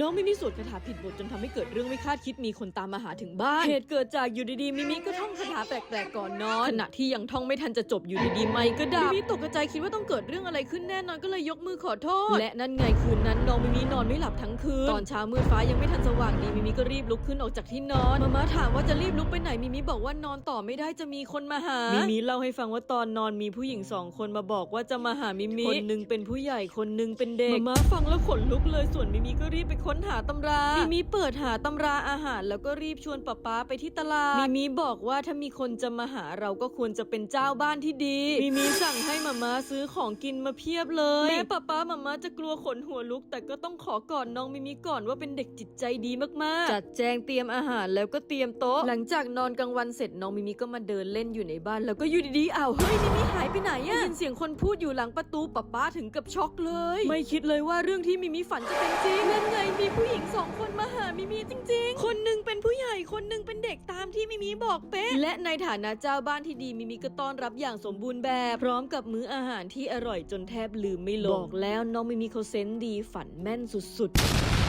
น้องไม่มีสวดคาถาผิดบทจนทำให้เกิดเรื่องไม่คาดคิดมีคนตามมาหาถึงบ้าน เหตุเกิดจากอยู่ดีๆมิมิก็ท่องาถาแปลกๆก่อนนอนขณะที่ยังท่องไม่ทันจะจบอยู่ดีๆไม่ก็ดับมิมิตกใจคิดว่าต้องเกิดเรื่องอะไรขึ้นแน่นอนก็เลยยกมือขอโทษ และนั่นไงคืนนั้นน้องมิมินอนไม่หลับทั้งคืนตอนเช้ามืดฟ้ายังไม่ทันสว่างดีมิมิก็รีบลุกขึ้นออกจากที่นอนมาม่าถามว่าจะรีบลุกไปไหนมิมิบอกว่านอนต่อไม่ได้จะมีคนมาหามิมิเล่าให้ฟังว่าตอนนอนมีผู้หญิงสองคนมาบอกว่าจะมาหามิมิคนหนึ่งเป็นผู้ใหญ่คนหนึ่งเป็นเด็กมาม่าฟังแล้วขนลุกเลยส่วนมิมิก็รีบไปค้นหาตำรามิมิเปิดหาตำราอาหาร แล้วก็รีบชวนป๊าป๊าไปที่ตลาดมิมิบอกว่าถ้ามีคนจะมาหาเราก็ควรจะเป็นเจ้าบ้านที่ดีมิมิสั่งให้มาม่าซื้อของกินมาเพียบเลยแม้ป๊าป๊ามาม่าจะกลัวขนหัวลุก แต่ก็ต้องขอก่อนน้องมิมิก่อนว่าเป็นเด็กจิตใจดีมากๆ จัดแจงเตรียมอาหารแล้วก็เตรียมโต๊ะ หลังจากนอนกลางวันเสร็จน้องมิมิก็มาเดินเล่นอยู่ในบ้าน แล้วก็อยู่ดีๆอ้าวเฮ้ยมิมิหายไปไหนอะได้ยินเสียงคนพูดอยู่หลังประตูป๊าป๊าถึงกับช็อกเลย ไม่คิดเลยว่าเรื่องที่มิมิฝันจะเป็นจริงนั่นไงมีผู้หญิงสองคนมาหามิมิจริง ๆ คนหนึ่งเป็น ผู้ใหญ่คนหนึ่งเป็นเด็กตามที่มิมิบอกเป๊ะ และในฐานะเจ้าบ้านที่ดีมิมิก็ต้อนรับอย่างสมบูรณ์แบบ พร้อมกับมื้ออาหารที่อร่อยจนแทบลืมไม่ลงบอกแล้วน้องมิมิเขาเซนส์ดีฝันแม่นสุดๆ